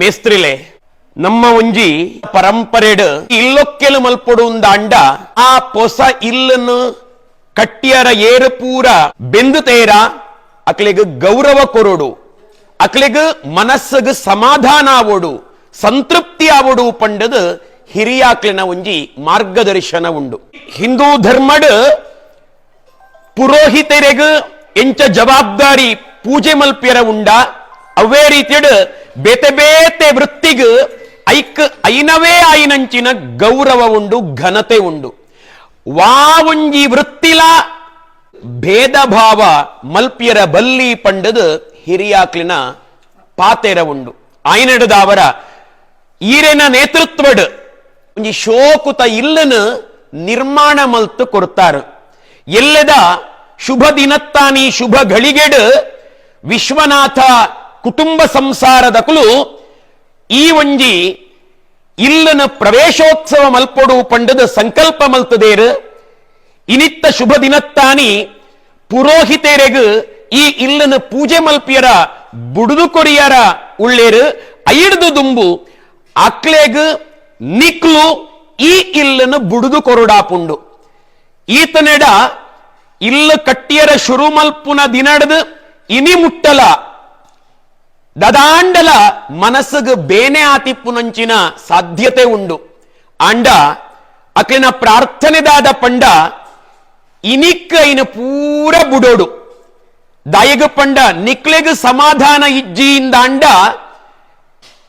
ಮೇಸ್ತ್ರಿಲೆ, ನಮ್ಮ ಒಂಜಿ ಪರಂಪರೆಡ್ ಇಲ್ಲೊಕ್ಕೆಲು ಮಲ್ಪಡು ಅಂಡ, ಆ ಪೊಸ ಇಲ್ಲನ್ನು ಕಟ್ಟಿಯರ ಏರು ಪೂರ ಬೆಂದು ತೇರ, ಅಕ್ಲೆಗ್ ಗೌರವ ಕೊರೋಡು, ಅಕ್ಲೆಗ್ ಮನಸ್ಸಗ್ ಸಮಾಧಾನ ಆವೋಡು, ಸಂತೃಪ್ತಿ ಆವೋಡು ಪಂಡದು ಹಿರಿಯಾಕ್ಲಿನ ಒಂಜಿ ಮಾರ್ಗದರ್ಶನ ಉಂಡು. ಹಿಂದೂ ಧರ್ಮಡ್ ಪುರೋಹಿತರಿಗ ಎಂಚ ಜವಾಬ್ದಾರಿ ಪೂಜೆ ಮಲ್ಪ್ಯರ ಉಂಡ, ಅವೇ ರೀತಿಯಡ್ ಬೇತೆ ಬೇತೆ ವೃತ್ತಿಗ್ ಐಕ್ ಐನವೇ ಐನಂಚಿನ ಗೌರವ ಉಂಡು, ಘನತೆ ಉಂಡು. ವಾ ಒಂಜಿ ವೃತ್ತಿಲ ಭೇದ ಭಾವ ಮಲ್ಪ್ಯರ ಬಲ್ಲಿ ಪಂಡದು ಹಿರಿಯಾಕ್ಲಿನ ಪಾತೆರ ಉಂಡು. ಆಯ್ನಡದಾವರ ಈರೆನ ನೇತೃತ್ವಡ್ ಒಂಜಿ ಶೋಕುತ ಇಲ್ಲನು ನಿರ್ಮಾಣ ಮಲ್ತು ಕೊಡ್ತಾರ. ಎಲ್ಲದ ಶುಭ ದಿನತ್ತಾನಿ ಶುಭ ಗಳಿಗೆಡ್ ವಿಶ್ವನಾಥ ಕುಟುಂಬ ಸಂಸಾರದಕುಲು ಈ ಒಂಜಿ ಇಲ್ಲನ ಪ್ರವೇಶೋತ್ಸವ ಮಲ್ಪೊಡು ಪಂಡದ ಸಂಕಲ್ಪ ಮಲ್ತದೇರು. ಇನಿತ್ತ ಶುಭ ದಿನತ್ತಾನಿ ಪುರೋಹಿತೆರೆಗ್ ಈ ಇಲ್ಲನ ಪೂಜೆ ಮಲ್ಪಿಯರ, ಬುಡುದು ಕೊರಿಯರ ಉಳ್ಳೇರು ಐಡ್ದು ದುಂಬು ಅಕ್ಲೆಗ್ ನಿಕ್ಲು ಈ ಇಲ್ಲನ ಬುಡುದು ಕೊರುಡಾಪುಂಡು ಈತನೆಡ ಇಲ್ಲ ಕಟ್ಟಿಯರ ಶುರು ಮಲ್ಪುನ ದಿನಡದು ಇನಿ ಮುಟ್ಟಲ ದದಾಂಡಲ ಮನಸ್ಸಗ್ ಬೇನೆ ಆತಿಪ್ಪುನಂಚಿನ ಸಾಧ್ಯತೆ ಉಂಡು. ಅಂಡ, ಅಕ್ಲಿನ ಪ್ರಾರ್ಥನೆದಾದ ಪಂಡ ಇನಿಕ್ ಇನ ಪೂರ ಬುಡೋಡು. ದಯಗ ಪಂಡ, ನಿಕ್ಲೆಗ್ ಸಮಾಧಾನ ಇಜ್ಜಿಯಿಂದ ಅಂಡ,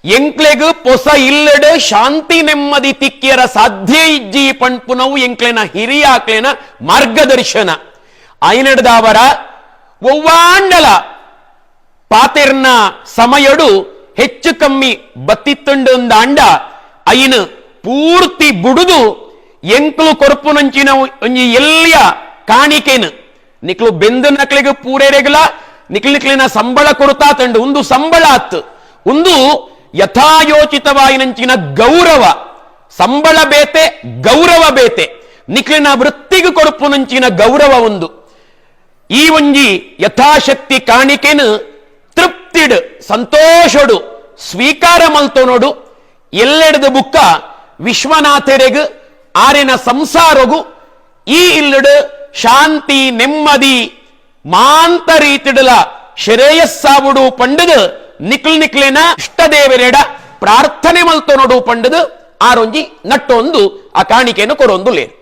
ಎಂಕ್ಲೆಗ ಪೊಸ ಇಲ್ಲಡೆ ಶಾಂತಿ ನೆಮ್ಮದಿ ತಿಕ್ಕಿಯರ ಸಾಧ್ಯ ಇಜ್ಜಿ ಪಂಪುನವು ಎಂಕ್ಲೆನ ಹಿರಿಯಾಕ್ಲೆನ ಮಾರ್ಗದರ್ಶನ. ಐನಡ್ದಾವರ ಒವ್ವಾಂಡಲ ಪಾತೆರ್ನ ಸಮಯಡು ಹೆಚ್ಚು ಕಮ್ಮಿ ಬತ್ತಿತ್ತುಂಡು ಅಂಡ ಐನು ಪೂರ್ತಿ ಬುಡುದು ಎಂಕ್ಲು ಕೊರ್ಪುನಂಚಿನ ಒಂಜಿ ಎಲ್ಲಿಯ ಕಾಣಿಕೆನು. ನಿಕ್ಲು ಬೆಂದು ನಕ್ಲಿಗೆ ಪೂರೇರೆಗಲ ನಿಕ್ಲು ನಿಕ್ಲಿನ ಸಂಬಳ ಕೊಡ್ತಾ ತಂಡು ಒಂದು ಸಂಬಳ ಆತ್ ಒಂದು ಯಥಾಯೋಚಿತವಾಯಿನಂಚಿನ ಗೌರವ. ಸಂಬಳ ಬೇತೆ, ಗೌರವ ಬೇತೆ. ನಿಕ್ಲಿನ ವೃತ್ತಿಗೆ ಕೊಡುಪುನಂಚಿನ ಗೌರವ ಒಂದು ಈ ಒಂಜಿ ಯಥಾಶಕ್ತಿ ಕಾಣಿಕೆನು ತೃಪ್ತಿಡ್ ಸಂತೋಷಡು, ಸ್ವೀಕಾರ ಮಲ್ತೋನೋಡು, ಎಲ್ಲೆಡದ ಬುಕ್ಕ ವಿಶ್ವನಾಥೆರೆಗು, ಆರಿನ ಸಂಸಾರಗು, ಈ ಇಲ್ಲಡು ಶಾಂತಿ, ನೆಮ್ಮದಿ, ಮಾಂತ ರೀತಿಡಲ ಶ್ರೇಯಸ್ಸಾವುಡು ಪಂಡದು, ನಿಕ್ಲ್ ನಿಕ್ಲಿನ ಇಷ್ಟದೇವರೆಡ ಪ್ರಾರ್ಥನೆ ಮಲ್ತೋನೋಡು ಪಂಡದು, ಆರೊಂಜಿ ನಟ್ಟೊಂದು, ಆ ಕಾಣಿಕೆಯನ್ನು ಕೊರೊಂದು ಲೇರು